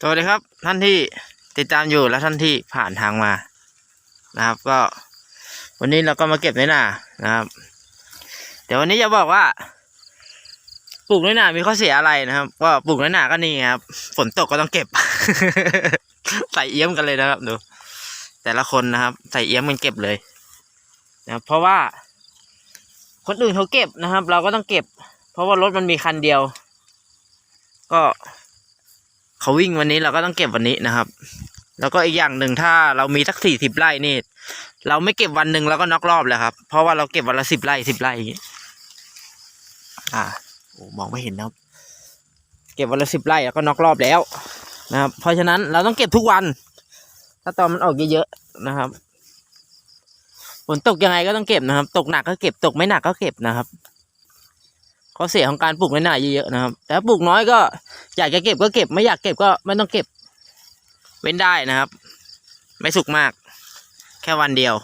สวัสดีครับ ท่านที่ติดตามอยู่และท่านที่ผ่านทางมานะครับ ก็ วันนี้เราก็มาเก็บน้อยหนานะครับ เดี๋ยววันนี้จะบอกว่า ปลูกน้อยหนามีข้อเสียอะไรนะครับก็ปลูกน้อยหนาก็นี่ครับฝนตกก็ต้องเก็บ ใส่เอี้ยมกันเลยนะครับดูแต่ละคนนะครับ ใส่เอี้ยมกันเก็บเลยนะครับเพราะว่า คนอื่นเขาเก็บนะครับ เราก็ต้องเก็บ เพราะว่ารถมันมีคันเดียว ก็ เขาวิ่งวันนี้เราก็ต้องเก็บวันนี้นะครับ แล้วก็อีกอย่างหนึ่งถ้าเรามีสักสี่สิบไร่นี่ เราไม่เก็บวันหนึ่งเราก็น็อกรอบแล้วครับ เพราะว่าเราเก็บวันละสิบไร่สิบไร่อย่างงี้อ่าโอ้มองไม่เห็นนะครับ เก็บวันละสิบไร่แล้วก็น็อกรอบแล้วนะครับ เพราะฉะนั้นเราต้องเก็บทุกวัน ถ้าตอนมันออกเยอะๆนะครับฝนตกยังไงก็ต้องเก็บนะครับ ตกหนักก็เก็บตกไม่หนักก็เก็บนะครับ ข้อเสียของการปลูกน้อยหนาเยอะๆนะครับ แต่ปลูกน้อยก็อยากจะเก็บก็เก็บไม่อยากเก็บก็ไม่ต้องเก็บ เว้นได้นะครับ ไม่สุกมาก แค่วันเดียว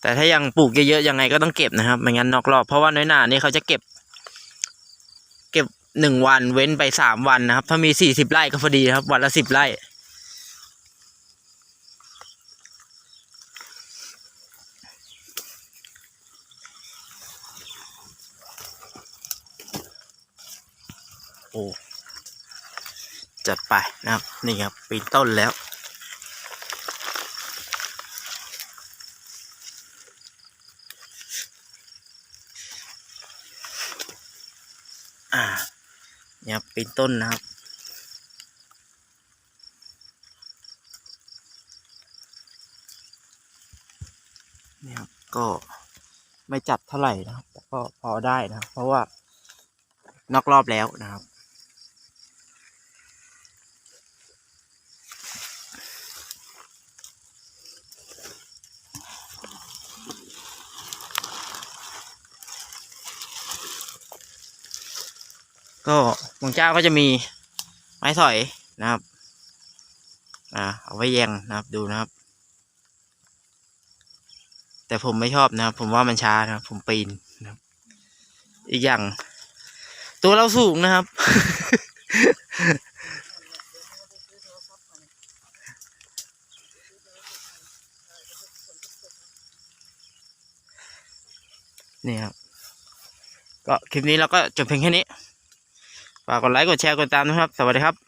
แต่ถ้ายังปลูกเยอะๆยังไงก็ต้องเก็บนะครับไม่งั้นนอกรอบเพราะว่าน้อยหนานี่เขาจะเก็บ เก็บหนึ่งวันเว้นไปสามวันนะครับ ถ้ามีสี่สิบไร่ก็พอดีครับ วันละสิบไร่ โอ้จัดไปนะครับ นี่ครับปีนต้นแล้ว อ่าเนี่ยครับปีนต้นนะครับเนี่ยครับก็ไม่จัดเท่าไหร่นะครับก็พอได้นะครับเพราะว่านอกรอบแล้วนะครับ ก็บางเจ้าก็จะมีไม้สอยนะครับ อ่า เอาไว้แยงนะครับดูนะครับ แต่ผมไม่ชอบนะครับ ผมว่ามันช้านะครับ ผมปีนนะครับ อีกอย่าง ตัวเราสูงนะครับ นี่ครับ ก็คลิปนี้เราก็จบเพียงแค่นี้ ฝากกดไลค์กดแชร์กดติดตามนะครับ สวัสดีครับ